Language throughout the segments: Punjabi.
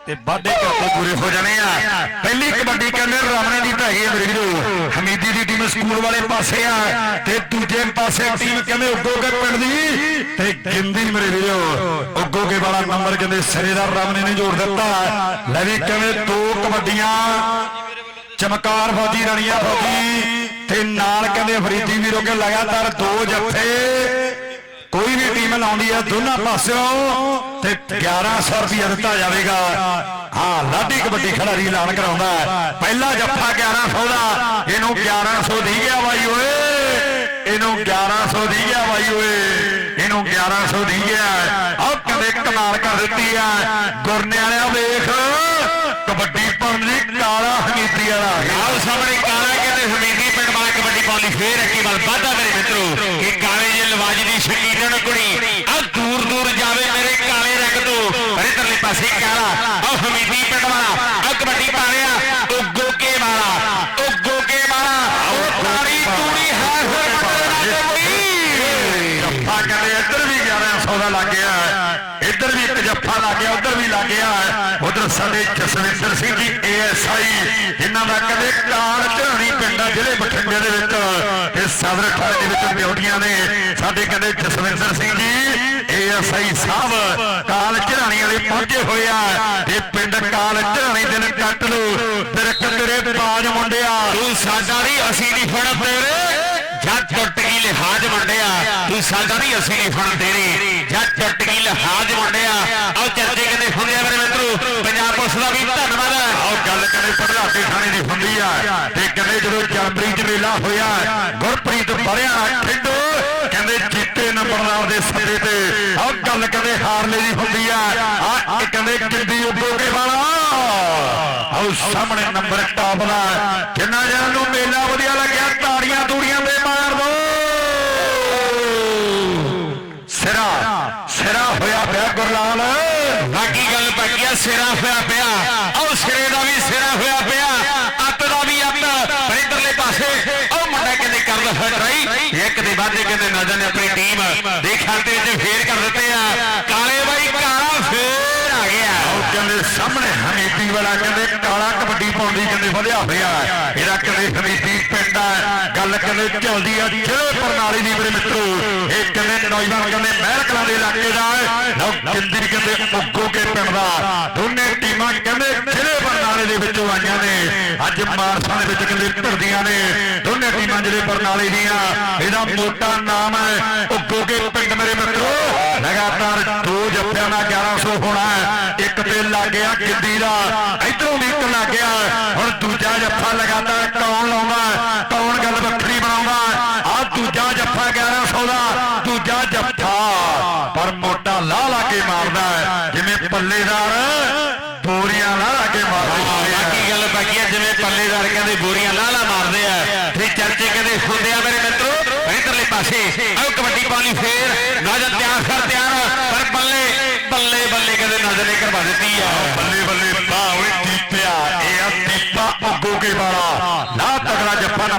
ਤੇ ਵਾਧੇ ਕਰਦੇ ਪੂਰੇ ਹੋ ਜਾਣੇ ਆ। ਪਹਿਲੀ ਕਬੱਡੀ ਕਹਿੰਦੇ ਰਾਮਣੇ ਦੀ ਢਾਈ ਹੈ ਮੇਰੇ ਵੀਰੋ। ਹਮੀਦੀ ਦੀ ਟੀਮ ਸਕੂਲ ਵਾਲੇ ਪਾਸੇ ਆ ਤੇ ਦੂਜੇ ਪਾਸੇ ਟੀਮ ਕਹਿੰਦੇ ਉੱਗੋਗੇ ਪਿੰਡ ਦੀ ਤੇ ਗਿੰਦੀ ਮੇਰੇ ਵੀਰੋ। ਉੱਗੋਗੇ ਵਾਲਾ ਨੰਬਰ ਕਹਿੰਦੇ ਸਿਰੇ ਦਾ ਰਾਮਣੇ ਨੇ ਜੋੜ ਦਿੱਤਾ। ਲੈ ਵੀ ਕਹਿੰਦੇ ਦੋ ਕਬੱਡੀਆਂ ਚਮਕਾਰ ਫੌਜੀ ਰਣੀਆਂ ਫੌਜੀ ਤੇ ਨਾਲ ਕਹਿੰਦੇ ਫਰੀਦੀ ਵੀਰੋ ਕੇ ਲਗਾਤਾਰ ਦੋ ਜੱਫੇ ਕੋਈ ਵੀ ਟੀਮ ਲਾਉਂਦੀ ਹੈ ਦੋਨਾਂ ਪਾਸਿਓਂ। ਤੇ 1100 ਰੁਪਏ ਦਿੱਤਾ ਜਾਵੇਗਾ। ਹਾਂ, ਲਾਡੀ ਕਬੱਡੀ ਖਿਡਾਰੀ ਐਲਾਨ ਕਰਾਉਂਦਾ ਪਹਿਲਾ ਜੱਫਾ 1100 ਦਾ। ਇਹਨੂੰ 1100 ਦੀ ਗਿਆ ਬਾਈ ਓਏ। ਇਹਨੂੰ 1100 ਦੀ ਗਿਆ ਬਾਈ ਓਏ। ਇਹਨੂੰ 1100 ਦੀ ਗਿਆ। ਆਹ ਕਹਿੰਦੇ ਕਮਾਲ ਕਰ ਦਿੱਤੀ ਆ ਗੁਰਨੇ ਵਾਲਿਆ ਵੇਖ। ਕਬੱਡੀ ਪਾਉਣ ਦੀ ਕਾਲਾ ਹਮੀਦੀ ਵਾਲਾ। ਆਓ ਸਾਹਮਣੇ ਕਾਲਾ ਕਹਿੰਦੇ ਹਮੀਦੀ ਪਿੰਡ ਵਾਲਾ ਕਬੱਡੀ ਪਾਉਣ ਲਈ ਫੇਰ ਅੱਗੇ ਵੱਲ ਵਾਧਾ ਮੇਰੇ ਮਿੱਤਰੋ। ਕਿ ਕਾਲੇ ਜੇ ਲਵਾਜ ਦੀ ਸ਼ਕੀਨਣ ਕੁੜੀ ਆ ਦੂਰ ਦੂਰ ਜਾਵੇ ਪਾਸੇ ਕਾਲਾ ਆ ਹਮੀਦੀ ਪਿੰਡ ਵਾਲਾ। ਆ ਕਬੱਡੀ ਪਾ ਰਿਹਾ। ਉਹ ਗੋਕੇ ਵਾਲਾ। ਉਹ ਗੋਕੇ ਵਾਲਾ। ਉਹ ਤਾੜੀ ਤੂੜੀ ਹੈ ਫਿਰ ਮਤਲਬ ਜੱਫਾ। ਕਹਿੰਦੇ ਇੱਧਰ ਵੀ 1100 ਦਾ ਲੱਗ ਗਿਆ। ਇੱਧਰ ਵੀ ਇੱਕ ਜੱਫਾ ਲੱਗ ਗਿਆ ਉੱਧਰ ਵੀ ਲੱਗ ਗਿਆ ਉਧਰ ਸਾਡੇ ਜਸਵਿੰਦਰ ਸਿੰਘ ਜੀ ਏਐਸਆਈ ਇਹਨਾਂ ਦਾ ਕਹਿੰਦੇ ਕਾਲ ਝਾਣੀ ਪਿੰਡ ਜ਼ਿਲ੍ਹੇ ਬਠਿੰਡੇ ਦੇ ਵਿੱਚ। ਤੇ ਸਦਰ ਠਾਣੇ ਦੇ ਵਿੱਚ ਡਿਊਟੀਆਂ ਨੇ। ਸਾਡੇ ਕਹਿੰਦੇ ਜਸਵਿੰਦਰ ਸਿੰਘ ਜੀ ਸਹੀ ਸਾਹਿਬ। ਕਾਲ ਝਾਣੀ ਵਾਲੇ ਪਹੁੰਚੇ ਹੋਏ ਆ। ਇਹ ਪਿੰਡ ਕਾਲ ਝਾਣੀ ਦਿਨ ਕੱਟ ਲੋ ਤੇਰੇ ਤੇਰੇ ਬਾਜ ਮੁੰਡਿਆ। ਤੂੰ ਸਾਡਾ ਨਹੀਂ, ਅਸੀਂ ਨਹੀਂ ਫੜ ਤੇਰੇ ਜੱਜ ਟੁੱਟ ਗਈ ਲਿਹਾਜ਼ ਮੁੰਡਿਆ। ਤੂੰ ਸਾਡਾ ਨਹੀਂ, ਅਸੀਂ ਨਹੀਂ ਫੜ ਤੇਰੇ ਜੱਜ ਟੁੱਟ ਗਈ ਲਿਹਾਜ਼ ਮੁੰਡਿਆ। ਆਓ ਚਰਚੇ ਕਹਿੰਦੇ ਹੁੰਦੇ ਆ ਮੇਰੇ ਮਿੱਤਰੋ। ਪੰਜਾਬ ਪੁਲਿਸ ਦਾ ਵੀ ਧੰਨਵਾਦ ਆਓ ਗੱਲ ਕਰੇ ਪ੍ਰਧਾਨੇ ਥਾਣੇ ਦੀ ਹੁੰਦੀ ਆ। ਤੇ ਕਹਿੰਦੇ ਜਦੋਂ ਜਨਵਰੀ ਚ ਮੇਲਾ ਹੋਇਆ, ਗੁਰਪ੍ਰੀਤ ਬੜਿਆ ਖਿੰਡੋ। ਕਹਿੰਦੇ ਚਿੱਟੇ ਨੰਬਰ ਨਾਲ ਦੇ ਸੱਦੇ ਤੇ। ਗੱਲ ਕਹਿੰਦੇ ਹਾਰਲੇ ਦੀ ਹੁੰਦੀ ਆ। ਆ ਕਹਿੰਦੇ ਕਿੰਦੀ ਉੱਬੋਗੇ ਵਾਲਾ। ਆਓ ਸਾਹਮਣੇ ਨੰਬਰ ਟਾਪ ਦਾ। ਜਿੰਨਾ ਜਨਾਂ ਨੂੰ ਮੇਲਾ ਵਧੀਆ ਲੱਗਿਆ, ਤਾੜੀਆਂ ਤੂੜੀਆਂ ਦੇ ਮਾਰ ਦੋ। ਸਿਰਾ ਸਿਰਾ ਹੋਇਆ ਪਿਆ ਗੁਰਲਾਲ। ਬਾਕੀ ਗੱਲ ਪੱਕਿਆ ਸਿਰਾ ਹੋਇਆ ਪਿਆ। ਆਓ ਸਿਰੇ ਦਾ ਵੀ ਸਿਰਾ ਹੋਇਆ ਪਿਆ। ਅੱਤ ਦਾ ਵੀ ਅੱਤ। ਪਰ ਇਧਰਲੇ ਪਾਸੇ, ਆਓ ਮੁੰਡਾ ਕਹਿੰਦੇ ਕਰਦਾ ਫਿਰ ਟਰਾਈ ਇੱਕ ਦੇ ਵਾਧੇ ਕਹਿੰਦੇ ਨਜ਼ਰ ਨੇ ਆਪਣੀ ਟੀਮ ਦੇ ਖਾਤੇ ਵਿੱਚ ਫੇਰ ਕਰ ਦਿੱਤੇ ਆ। ਕਾਲੇ ਬਾਈ ਕਾਲਾ ਫੇਰ। ਸਾਹਮਣੇ ਹਮੀਦੀ ਵਾਲਾ ਕਹਿੰਦੇ ਕਾਲਾ ਕਬੱਡੀ ਪਾਉਂਦੀ ਕਹਿੰਦੇ ਵਧਿਆ ਹੋਇਆ ਇਹਦਾ ਕਹਿੰਦੇ ਹਮੀਦੀ ਪਿੰਡ ਆ। ਗੱਲ ਕਹਿੰਦੇ ਚੱਲਦੀ ਆ। ਜ਼ਿਲ੍ਹੇ ਪ੍ਰਣਾਲੀ ਦੀ ਮੇਰੇ ਮਿੱਤਰੋ, ਇਹ ਕਹਿੰਦੇ ਨੌਜਵਾਨ ਕਹਿੰਦੇ ਮਹਿਲ ਕਲਾਂ ਦੇ ਇਲਾਕੇ ਦਾ ਲਓ ਕਿੰਦੀ ਕਹਿੰਦੇ ਉੱਗੋ ਕੇ ਪਿੰਡ ਦਾ। ਦੋਨੇ ਟੀਮਾਂ ਕਹਿੰਦੇ ਜ਼ਿਲ੍ਹੇ ਬਰਨਾਲੇ ਦੇ ਵਿੱਚੋਂ ਆਈਆਂ ਨੇ। ਅੱਜ ਮਾਰਸਾਂ ਦੇ ਵਿੱਚ ਕਹਿੰਦੇ ਭਿੜਦੀਆਂ ਨੇ। ਦੋਨੇ ਟੀਮਾਂ ਜਿਹੜੇ ਪ੍ਰਣਾਲੀ ਦੀਆਂ, ਇਹਦਾ ਮੋਟਾ ਨਾਮ ਹੈ ਉੱਗੋ ਕੇ ਪਿੰਡ ਮੇਰੇ ਮਿੱਤਰੋ। ਲਗਾਤਾਰ ਦੋ ਜੱਫਿਆਂ ਦਾ 1100 ਹੋਣਾ ਹੈ। ਇੱਕ ਤੇ ਲੱਗ ਗਿਆ ਇਧਰੋਂ ਵੀ ਇੱਕ ਹੁਣ ਦੂਜਾ ਜੱਫਾ ਲਗਾਤਾਰ ਕੌਣ ਲਾਉਂਦਾ? ਕੌਣ ਗੱਲ ਵੱਖਰੀ ਬਣਾਉਂਦਾ? ਆ ਦੂਜਾ ਜੱਫਾ 1100 ਦਾ। ਦੂਜਾ ਜੱਫਾ। ਪਰ ਮੋਟਾ ਲਾ ਲਾ ਕੇ ਮਾਰਦਾ ਜਿਵੇਂ ਪੱਲੇਦਾਰ ਬੋਰੀਆਂ ਲਾ ਲਾ ਕੇ ਮਾਰਦਾ ਬਾਕੀ ਗੱਲ ਬਾਕੀ ਹੈ ਜਿਵੇਂ ਪੱਲੇਦਾਰ ਕਹਿੰਦੇ ਬੋਰੀਆਂ ਲਾਲਾ ਮਾਰਦੇ ਆ। ਤੇ ਚਰਚੇ ਕਹਿੰਦੇ ਹੁੰਦੇ ਆ ਮੇਰੇ ਮਿੱਤਰੋ। ਇਧਰਲੇ ਪਾਸੇ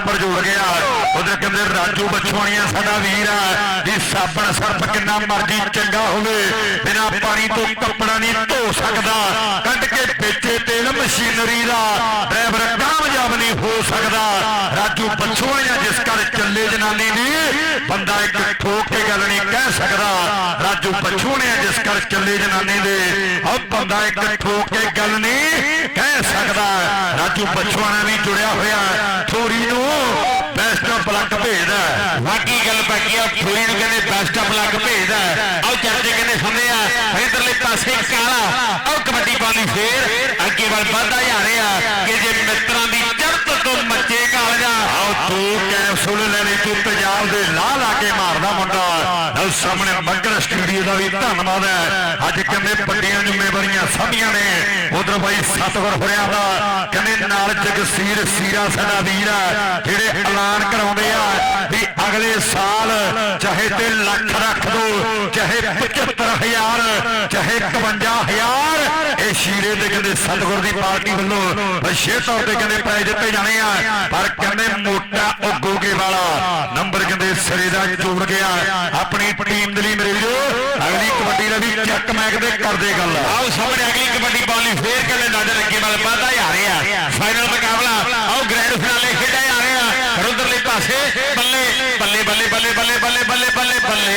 ਨੰਬਰ ਜੋੜ ਗਿਆ ਉਧਰ ਕਹਿੰਦੇ, ਰਾਜੂ ਬਛਵਾਣੀਆਂ ਸਾਡਾ ਵੀਰ ਆ। ਵੀ ਸਾਬਣ ਸਰਫ ਕਿੰਨਾ ਮਰਜ਼ੀ ਚੰਗਾ ਹੋਵੇ, ਬਿਨਾ ਪਾਣੀ ਤੋਂ ਕੱਪੜਾ ਨਹੀਂ ਧੋ ਸਕਦਾ। ਕੱਢ ਕੇ ਵੇਚੇ ਤੇਲ ਮਸ਼ੀਨਰੀ ਦਾ, ਡਰਾਈਵਰ ਕਾਮਯਾਬ ਨਹੀਂ ਹੋ ਸਕਦਾ। ਰਾਜੂ ਬਛਵਾਣੀਆਂ ਜਿਸ ਕਰ ਚੱਲੇ ਜਨਾਨੀ ਦੀ, ਬੰਦਾ ਇੱਕ ਠੋਕ ਕੇ ਗੱਲ ਨਹੀਂ ਕਹਿ ਸਕਦਾ। ਰਾਜੂ ਬਛਵਾਣੀਆਂ ਜਿਸ ਕਰ ਚੱਲੇ ਜਨਾਨੀ ਦੇ, ਉਹ ਬੰਦਾ ਇੱਕ ਠੋਕ ਕੇ ਗੱਲ ਨਹੀਂ ਕਹਿ ਸਕਦਾ। ਰਾਜੂ ਬਛਵਾਣਾ ਵੀ ਜੁੜਿਆ ਹੋਇਆ। ਲੱਕ ਭੇਜਦਾ ਬਾਕੀ ਗੱਲ ਬਾਕੀ ਆ ਫੂਰੀ ਨੂੰ ਕਹਿੰਦੇ ਬੈਸਟ ਆਫ ਲੱਕ ਭੇਜਦਾ ਆਓ ਚਰਚੇ ਕਹਿੰਦੇ ਹੁੰਦੇ ਆ ਇਧਰਲੇ ਪਾਸੇ ਕਾਲਾ ਆਓ ਕਬੱਡੀ ਪਾਉਂਦੀ ਫੇਰ ਅੱਗੇ ਵੱਲ ਵੱਧਦਾ ਜਾ ਰਿਹਾ ਕਿ ਜੇ ਮਿੱਤਰਾਂ ਦੀ ਚੜ੍ਹਤ ਤੋਂ ਮੱਚੇ ਕਾਲਜਾ ਆਓ ਤੂੰ ਕੈਪਸੂਲ ਲੈ ਲਈ ਤੂੰ ਪੰਜਾਬ ਦੇ ਲਾਹ ਲਾ ਕੇ ਮਾਰਦਾ ਮੁੰਡਾ ਲਓ ਸਾਹਮਣੇ ਮੱਗਰ ਸਟੂਡੀਓ ਦਾ ਵੀ ਧੰਨਵਾਦ ਹੈ। ਅੱਜ ਕਹਿੰਦੇ ਵੱਡੀਆਂ ਜ਼ਿੰਮੇਵਾਰੀਆਂ ਸਾਡੀਆਂ ਨੇ। ਉਧਰ ਬਾਈ ਸਤਵਰ ਹੋਰਿਆਂ ਦਾ, ਕਹਿੰਦੇ ਨਾਲ ਜਗਸੀਰ ਸੀਰਾ ਸਾਡਾ ਵੀਰ ਆ ਜਿਹੜੇ ਐਲਾਨ ਕਰਾਉਂਦੇ ਆ ਵੀ ਅਗਲੇ ਸਾਲ ਚਾਹੇ ਤੇ ਲੱਖ ਰੱਖ ਦੋ, ਚਾਹੇ 75000 ਚਾਹੇ 51000 ਇਹ ਸ਼ੀਰੇ ਤੇ ਕਹਿੰਦੇ ਸਤਗੁਰ ਦੀ ਪਾਰਟੀ ਵੱਲੋਂ ਵਿਸ਼ੇਸ਼ ਤੌਰ ਤੇ ਕਹਿੰਦੇ ਪ੍ਰਾਈਜ਼ ਦਿੱਤੇ ਜਾਣੇ ਆ। ਪਰ ਕਹਿੰਦੇ ਮੋਟਾ ਉਗੋਗੇ ਵਾਲਾ ਸਿਰੇ ਦਾ ਜੋੜ ਗਿਆ। ਆਪਣੀ ਟੀਮ ਦੇ ਲਈ ਮੇਰੇ ਵੀਰੋ ਅਗਲੀ ਕਬੱਡੀ ਦਾ ਵੀ ਚੱਕ ਮੈਕ ਦੇ ਕਰਦੇ ਗੱਲ ਆਓ ਸਾਹਮਣੇ ਅਗਲੀ ਕਬੱਡੀ ਪਾਉਣ ਲਈ ਫੇਰ ਕਹਿੰਦੇ ਨਜ਼ਰ ਅੱਗੇ ਵੱਲ ਵੱਧਦਾ ਜਾ ਰਿਹਾ। ਫਾਈਨਲ ਮੁਕਾਬਲਾ। ਆਓ ਗ੍ਰੈਂਡ ਫਿਨਾਲੇ ਖੇਡਿਆ ਜਾ ਰਿਹਾ। ਪਰ ਉਧਰਲੇ ਪਾਸੇ ਬੱਲੇ ਬੱਲੇ ਬੱਲੇ ਬੱਲੇ ਬੱਲੇ ਬੱਲੇ ਬੱਲੇ ਬੱਲੇ ਬੱਲੇ।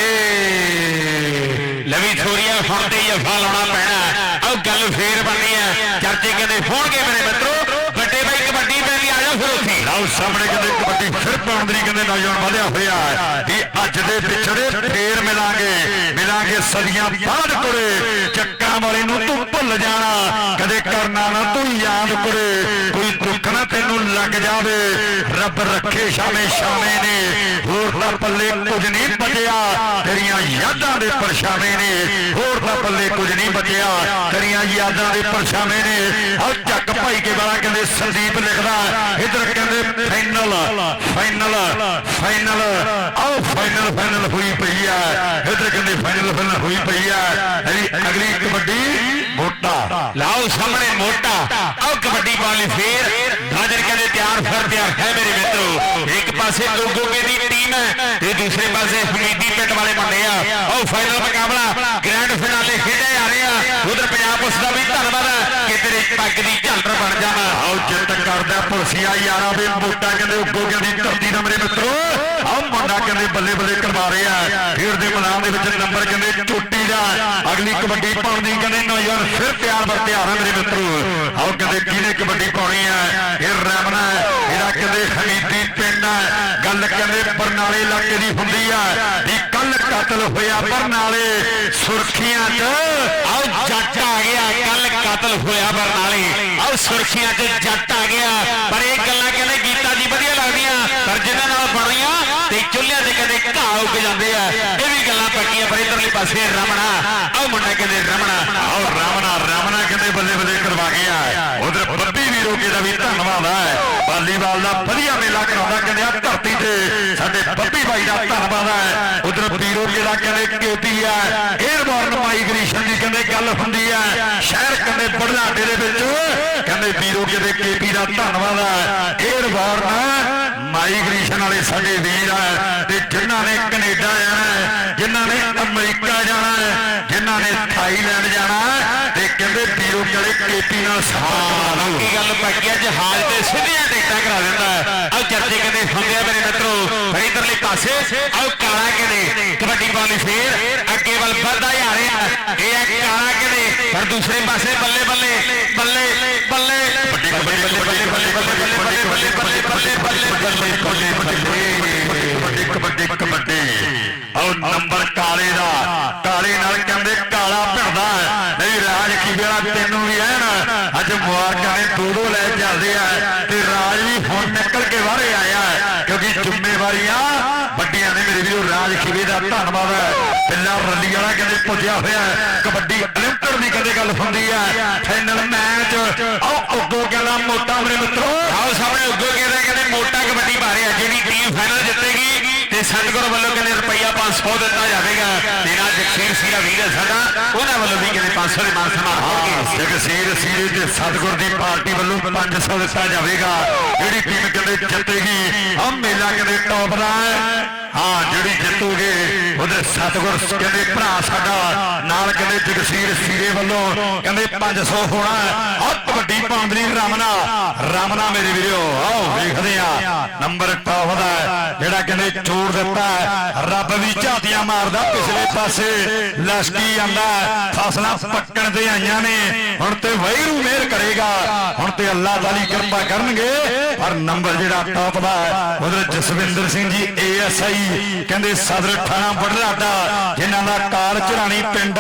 ਲਵੀ ਥੋਰੀਆ ਤੇ ਜਫਾ ਲਾਉਣਾ ਪੈਣਾ। ਆਓ ਗੱਲ ਫੇਰ ਬਣਨੀ ਆ। ਚਰਚੇ ਕਹਿੰਦੇ ਹੋਣਗੇ ਮੇਰੇ ਮਿੱਤਰੋ। ਵੱਡੇ ਬਾਈ ਕਬੱਡੀ ਪੈਂਦੀ ਆ ਜਾ ਫਿਰ ਉੱਥੇ। ਲਓ ਸਾਹਮਣੇ ਕਹਿੰਦੇ ਕਬੱਡੀ ਫਿਰ ਪਾਉਣ ਕਹਿੰਦੇ ਨੌਜਵਾਨ ਵਧਿਆ ਹੋਇਆ ਵੀ ਅੱਜ ਦੇ ਵਿਛੜੇ ਫੇਰ ਮਿਲਾਂਗੇ। ਮਿਲਾਂਗੇ ਸਦੀਆਂ ਬਾਅਦ ਕੁੜੇ। ਚੱਕਾਂ ਵਾਲੇ ਨੂੰ ਤੂੰ ਭੁੱਲ ਜਾਣਾ। ਕਦੇ ਕਰਨਾ ਨਾ ਤੂੰ ਯਾਦ ਕੁੜੇ। ਕੋਈ ਦੁੱਖ ਨਾ ਤੈਨੂੰ ਲੱਗ ਜਾਵੇ। ਰੱਬ ਰੱਖੇ ਸ਼ਾਮੇ ਸ਼ਾਮੇ ਨੇ। ਹੋਰ ਤਾਂ ਪੱਲੇ ਕੁਝ ਨਹੀਂ ਬਚਿਆ। ਤੇਰੀਆਂ ਯਾਦਾਂ ਦੇ ਪਰਛਾਵੇਂ ਨੇ। ਹੋਰ ਤਾਂ ਪੱਲੇ ਕੁਝ ਨਹੀਂ ਬਚਿਆ। ਤੇਰੀਆਂ ਯਾਦਾਂ ਦੇ ਪਰਛਾਵੇਂ ਨੇ। ਆਹ ਚੱਕ ਭਾਈ ਕੇ ਵਾਲਾ ਕਹਿੰਦੇ ਸੰਦੀਪ ਲਿਖਦਾ। ਇਧਰ ਕਹਿੰਦੇ ਫਾਈਨਲ ਫਾਈਨਲ ਫਾਈਨਲ ਆਓ ਫਾਈਨਲ ਫਾਈਨਲ ਹੋਈ ਪਈ ਆ। ਇਧਰ ਕਹਿੰਦੇ ਫਾਈਨਲ ਫਾਈਨਲ ਹੋਈ ਪਈ ਆ। ਅਗਲੀ ਕਬੱਡੀ ਮੋਟਾ। ਲਾਓ ਸਾਹਮਣੇ ਮੋਟਾ। ਆਓ ਕਬੱਡੀ ਪਾਉਣ ਲਈ ਫੇਰ ਨਾਜ਼ਰ ਕਹਿੰਦੇ ਤਿਆਰ, ਫਿਰ ਤਿਆਰ ਹੈ ਮੇਰੇ ਮਿੱਤਰੋ। ਇੱਕ ਪਾਸੇ ਲੋਗੋਗੇ ਦੀ ਟੀਮ ਹੈ ਤੇ ਦੂਸਰੇ ਪਾਸੇ ਹਮੀਦੀ ਪਿੰਡ ਵਾਲੇ ਮੁੰਡੇ ਆ। ਆਓ ਫਾਈਨਲ ਮੁਕਾਬਲਾ ਗ੍ਰੈਂਡ ਫਿਨਾਲੇ ਖੇਡਿਆ ਜਾ ਰਿਹਾ। ਉਧਰ ਪੰਜਾਬ ਪੁਲਿਸ ਦਾ ਵੀ ਧੰਨਵਾਦ ਹੈ। ਪੱਗ ਦੀ ਝਾਲਰ ਬਣ ਜਾਣਾ ਆਓ ਜਿੱਤ ਕਰਦਾ ਪੁਲਸੀਆ ਯਾਰਾ ਵੀ ਮੋਟਾ ਕਹਿੰਦੇ ਉੱਗੋ ਕਹਿੰਦੀ ਧਰਤੀ ਦਾ ਮੇਰੇ ਮਿੱਤਰੋ। ਆਓ ਮੁੰਡਾ ਕਹਿੰਦੇ ਬੱਲੇ ਬੱਲੇ ਕਰਵਾ ਰਿਹਾ ਖੇਡ ਦੇ ਮੈਦਾਨ ਦੇ ਵਿੱਚ ਨੰਬਰ ਕਹਿੰਦੇ ਚੋਟੀ ਦਾ। ਅਗਲੀ ਕਬੱਡੀ ਪਾਉਣ ਦੀ ਕਹਿੰਦੇ ਨੌਜਵਾਨ ਫਿਰ ਤਿਆਰ ਬਰ ਮੇਰੇ ਮਿੱਤਰੋ। ਆਓ ਕਹਿੰਦੇ ਕਿਹਨੇ ਕਬੱਡੀ ਪਾਉਣੀ ਆ ਇਹ ਰਮਣਾ ਇਹਦਾ ਕਹਿੰਦੇ ਹਮੀਦੀ ਪਿੰਡ ਆ ਗੱਲ ਕਹਿੰਦੇ ਬਰਨਾਲੇ ਇਲਾਕੇ ਦੀ ਹੁੰਦੀ ਹੈ। ਵੀ ਕੱਲ ਕਤਲ ਹੋਇਆ ਬਰਨਾਲੇ ਸੁਰਖੀਆਂ 'ਚ। ਆਓ ਜੱਟ ਆ ਗਿਆ, ਕੱਲ ਕਤਲ ਹੋਇਆ ਬਰਨਾਲੇ। ਆਓ ਸੁਰਖੀਆਂ 'ਚ ਜੱਟ ਆ ਗਿਆ। ਪਰ ਇਹ ਗੱਲਾਂ ਕਹਿੰਦੇ ਗੀਤਾ ਜੀ ਵਧੀਆ ਲੱਗਦੀਆਂ, ਪਰ ਜਿਨ੍ਹਾਂ ਨਾਲ ਬਣੀਆਂ ਤੇ ਚੁੱਲ੍ਹਿਆਂ ਤੇ ਕਹਿੰਦੇ ਘਾਹ ਉੱਗ ਜਾਂਦੇ ਆ। ਇਹ ਵੀ ਗੱਲਾਂ ਪੱਕੀਆਂ, ਪਰ ਇਧਰਲੇ ਪਾਸੇ ਰਮਣਾ। ਆਓ ਮੁੰਡਾ ਕਹਿੰਦੇ ਰਮਣਾ ਆਓ ਰਾਮਨਾ ਰਮਣਾ ਕਹਿੰਦੇ ਬੱਲੇ ਬੱਲੇ ਕਰਵਾ ਗਿਆ ਉਧਰ ਬੱਬੀ ਵੀਰੋ ਕੇ ਦਾ ਵੀ ਧੰਨਵਾਦ ਹੈ ਵਾਲੀਬਾਲ ਦਾ ਵਧੀਆ ਮੇਲਾ ਕਰਾਉਂਦਾ ਕਹਿੰਦੇ ਆ ਧਰਤੀ ਤੇ। ਸਾਡੇ ਬੱਬੀ ਬਾਈ ਦਾ ਧੰਨਵਾਦ ਹੈ। ਉਧਰ ਵੀਰੋ ਕੇ ਕਹਿੰਦੇ ਕੇਪੀ ਆ 에ਅਰਬੋਰਨ ਮਾਈਗ੍ਰੇਸ਼ਨ ਦੀ ਕਹਿੰਦੇ ਗੱਲ ਹੁੰਦੀ ਆ ਸ਼ਹਿਰ ਕਹਿੰਦੇ ਬੜਲਾਡੇ ਦੇ ਵਿੱਚ ਕਹਿੰਦੇ ਵੀਰੋ ਕੇ ਕੇਪੀ ਦਾ ਧੰਨਵਾਦ ਹੈ। 에ਅਰਬੋਰਨ ਮਾਈਗ੍ਰੇਸ਼ਨ ਵਾਲੇ ਸਾਡੇ ਵੀਰ ਹੈ ਤੇ ਜਿਨ੍ਹਾਂ ਨੇ ਕੈਨੇਡਾ ਜਾਣਾ ਜਿਨ੍ਹਾਂ ਨੇ ਅਮਰੀਕਾ ਜਾਣਾ ਜਿਨ੍ਹਾਂ ਨੇ ਥਾਈਲੈਂਡ ਜਾਣਾ ਕਹਿੰਦੇ ਵੀਰੋ ਕਲੇ ਕੇਪੀ ਨਾਲ ਸਾਥ ਕੀ ਗੱਲ ਪੱਕੀ ਆ ਜਹਾਜ਼ ਤੇ ਸਿੱਧੀਆਂ ਟਿਕਟਾਂ ਕਰਾ ਦਿੰਦਾ ਆਓ ਚਰਚੇ ਕਹਿੰਦੇ ਹੁੰਦੇ ਆ ਮੇਰੇ ਮਿੱਤਰੋ ਪਰ ਇਧਰਲੇ ਪਾਸੇ ਆਓ ਕਾਲਾ ਕਹਿੰਦੇ ਕਬੱਡੀ ਪਾਉਣੀ ਫੇਰ ਅੱਗੇ ਵੱਲ ਵੱਧਦਾ ਜਾ ਰਿਹਾ ਇਹ ਹੈ ਕਾਲਾ ਕਹਿੰਦੇ ਪਰ ਦੂਸਰੇ ਪਾਸੇ ਬੱਲੇ ਬੱਲੇ ਬੱਲੇ ਬੱਲੇ ਵੱਡੀ ਬੱਲੇ ਬੱਲੇ ਬੱਲੇ ਬੱਲੇ ਬੱਲੇ ਬੱਲੇ ਬੱਲੇ ਬੱਲੇ ਬੱਲੇ ਬੱਲੇ ਬੱਲੇ ਕਬੱਡੀ ਕਬੱਡੀ ਆਓ ਨੰਬਰ ਕਾਲੇ ਦਾ ਕਾਲੇ ਨਾਲ ਕਹਿੰਦੇ ਕਾਲਾ ਭਿੜਦਾ ਜਿਹੜਾ ਤੈਨੂੰ ਵੀ ਹੈ ਨਾ ਅੱਜ ਮੁਬਾਰਕਾਂ ਨੇ ਤੋੜੋ ਲੈ ਚੱਲਦੇ ਆ ਤੇ ਰਾਜ ਵੀ ਹੁਣ ਨਿਕਲ ਕੇ ਬਾਹਰੇ ਆਇਆ ਕਿਉਂਕਿ ਜ਼ਿੰਮੇਵਾਰੀਆਂ ਵੱਡੀਆਂ ਨੇ ਮੇਰੇ ਵੀਰੋ, ਰਾਜ ਖਿਵੇ ਦਾ ਧੰਨਵਾਦ ਹੈ। ਬਿੱਲਾ ਰੱਲੀ ਵਾਲਾ ਕਹਿੰਦੇ ਪੁੱਜਿਆ ਹੋਇਆ ਕਬੱਡੀ ਲਿਮਟਡ ਦੀ ਕਦੇ ਗੱਲ ਹੁੰਦੀ ਹੈ। ਫਾਈਨਲ ਮੈਚ ਆਓ ਉੱਗੋ ਕਹਿੰਦਾ ਮੋਟਾ ਮੇਰੇ ਮਿੱਤਰੋ। ਆਓ ਸਾਹਮਣੇ ਉੱਗੋ ਕਹਿੰਦਾ ਕਹਿੰਦੇ ਮੋਟਾ ਕਬੱਡੀ ਭਾਰੇ ਆ ਜਿਹੜੀ ਟੀਮ ਫਾਈਨਲ ਜਿੱਤੇਗੀ? ਤੇ ਸਤਿਗੁਰ ਵੱਲੋਂ ਕਹਿੰਦੇ ਰੁਪਈਆ 500 ਦਿੱਤਾ ਜਾਵੇਗਾ। ਤੇ ਨਾਲ ਜਗਸੀਰ ਸੀਰਾ ਵੀਰ ਹੈ ਸਾਡਾ ਉਹਨਾਂ ਵੱਲੋਂ ਵੀ ਕਹਿੰਦੇ 500 ਦੇ ਮਾਨ ਸਨਮਾਨ ਹੋਣਗੇ ਜਗਸੀਰ ਸੀਰੇ ਤੇ ਸਤਗੁਰ ਦੀ ਪਾਰਟੀ ਵੱਲੋਂ 500 ਦਿੱਤਾ ਜਾਵੇਗਾ। ਜਿਹੜੀ ਟੀਮ ਕਹਿੰਦੇ ਜਿੱਤੇਗੀ ਆ ਮੇਲਾ ਕਹਿੰਦੇ ਟੌਪ ਦਾ ਹੈ ਸਤਗੁਰ ਕਹਿੰਦੇ, ਭਰਾ ਸਾਡਾ ਨਾਲ ਕਹਿੰਦੇ ਜਗਸੀਰ ਸੀਰੇ ਵੱਲੋਂ ਕਹਿੰਦੇ 500 ਹੋਣਾ ਆ ਕਬੱਡੀ ਪਾਉਂਦਰੀ ਰਾਮਨਾ ਰਾਮਨਾ ਮੇਰੇ ਵੀਰੋ, ਆਓ ਵੇਖਦੇ ਆ ਨੰਬਰ ਟੌਪ ਦਾ ਜਿਹੜਾ ਕਹਿੰਦੇ ਚੋੜ ਦਿੱਤਾ ਰੱਬ ਵੀ ਝਾਤੀਆਂ ਮਾਰਦਾ ਪਿਛਲੇ ਪਾਸੇ। ਲਸ਼ਕੀ ਜਾਂਦਾ ਫਸਲਾਂ ਪੱਕਣ ਤੇ ਆਈਆਂ ਨੇ। ਹੁਣ ਤੇ ਵੈਰੂ ਮਿਹਰ ਕਰੇਗਾ। ਹੁਣ ਤੇ ਅੱਲਾਹ ਤਾਲੀ ਕਿਰਪਾ ਕਰਨਗੇ। ਪਰ ਨੰਬਰ ਜਿਹੜਾ ਟੌਪ ਦਾ ਉਧਰ ਜਸਵਿੰਦਰ ਸਿੰਘ ਜੀ ਏਐਸਆਈ ਕਹਿੰਦੇ ਸਦਰ ਥਾਣਾ ਬੜਲਾਡਾ ਜਿਨ੍ਹਾਂ ਦਾ ਕਾਲ ਚਰਾਣੀ ਪਿੰਡ,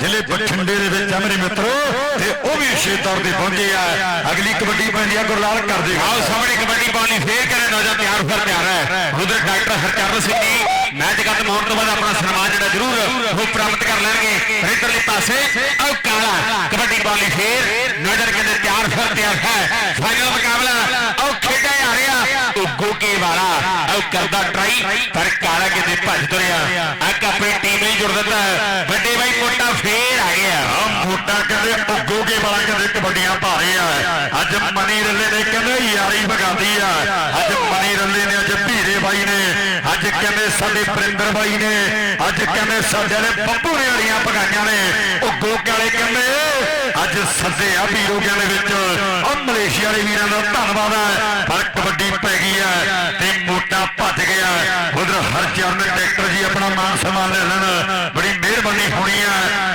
ਜ਼ਿਲ੍ਹੇ ਬਠਿੰਡੇ ਦੇ ਵਿੱਚ ਆ ਮੇਰੇ ਮਿੱਤਰੋ, ਤੇ ਉਹ ਵੀ ਵਿਸ਼ੇਸ਼ ਤੌਰ ਪਹੁੰਚੇ ਆ। ਅਗਲੀ ਕਬੱਡੀ ਪੈਂਦੀ ਆ ਗੁਰਲਾਲ ਕਰ ਦੇਗਾ ਆਓ ਸਾਹਮਣੇ ਕਬੱਡੀ ਪਾਉਣੀ ਫੇਰ ਕਰੇ ਨੌਜਵਾਨ, ਤਿਆਰ ਫਿਰ ਤਿਆਰ ਹੈ। ਉਧਰ ਡਾਕਟਰ ਹਰਚਰਨ ਸਿੰਘ ਜੀ, ਮੈਚ ਖਤਮ ਹੋਣ ਤੋਂ ਬਾਅਦ ਆਪਣਾ ਸਨਮਾਨ ਜਿਹੜਾ ਜ਼ਰੂਰ ਉਹ ਪ੍ਰਾਪਤ ਕਰ ਲੈਣਗੇ। ਪਰ ਪਾਸੇ, ਆਓ ਕਾਲਾ, ਕਬੱਡੀ ਪਾਉਣੀ ਫੇਰ ਨਜ਼ਰ ਕਹਿੰਦੇ ਤਿਆਰ ਫਿਰ ਤਿਆਰ ਹੈ। ਫਾਈਨਲ ਮੁਕਾਬਲਾ, ਆਓ ਖੇਡਿਆ ਜਾ ਰਿਹਾ। ਉੱਗੋ ਕੇ ਵਾਲਾ? ਆਓ ਕਰਦਾ ਟਰਾਈ ਪਰ ਕਾਲਾ ਕਹਿੰਦੇ ਭੱਜ ਤੁਰਿਆ। ਅੱਕ ਆਪਣੀ ਟੀਮ ਲਈ ਜੁੜ ਦਿੰਦਾ ਵੱਡੇ ਬਾਈ ਮੋਟਾ ਫੇਰ ਆ ਗਿਆ। ਮੋਟਾ ਕਹਿੰਦੇ ਉੱਗੋਗੇ ਵਾਲਾ? ਕਹਿੰਦੇ ਕਬੱਡੀਆਂ ਭਾਰੇ ਆ। ਅੱਜ ਮਨੀ ਰੱਲੇ ਨੇ ਕਹਿੰਦੇ ਯਾਰੀ ਵਗਾਦੀ ਆ। ਅੱਜ ਮਨੀ ਰੱਲੇ ਨੇ, ਅੱਜ ਭੀਰੇ ਬਾਈ ਨੇ। ਅੱਜ ਕਹਿੰਦੇ ਸਾਡੇ ਪ੍ਰਿੰਦਰ ਬਾਈ ਨੇ। ਅੱਜ ਕਹਿੰਦੇ ਸਾਡੇ ਨੇ ਬੱਬੂ ਨੇ ਵਾਲੀਆਂ ਪਗਾਈਆਂ ਨੇ। ਉੱਗੋ ਵਾਲੇ ਕਹਿੰਦੇ ਅੱਜ ਸੱਦੇ ਆ ਵੀਰੋਗਿਆਂ ਦੇ ਵਿੱਚ। ਉਹ ਮਲੇਸ਼ੀਆ ਦੇ ਵੀਰਾਂ ਦਾ ਧੰਨਵਾਦ ਹੈ। ਪਰ ਕਬੱਡੀ ਪੈ ਗਈ ਹੈ ਤੇ ਮੋਟਾ ਭੱਜ ਗਿਆ। ਉਧਰ ਹਰਚਰਨ ਟਰੈਕਟਰ ਜੀ ਆਪਣਾ ਮਾਨ ਸਨਮਾਨ ਲੈ ਲੈਣ। ਬੜੀ ਮਿਹਰਬਾਨੀ ਹੋਣੀ ਹੈ।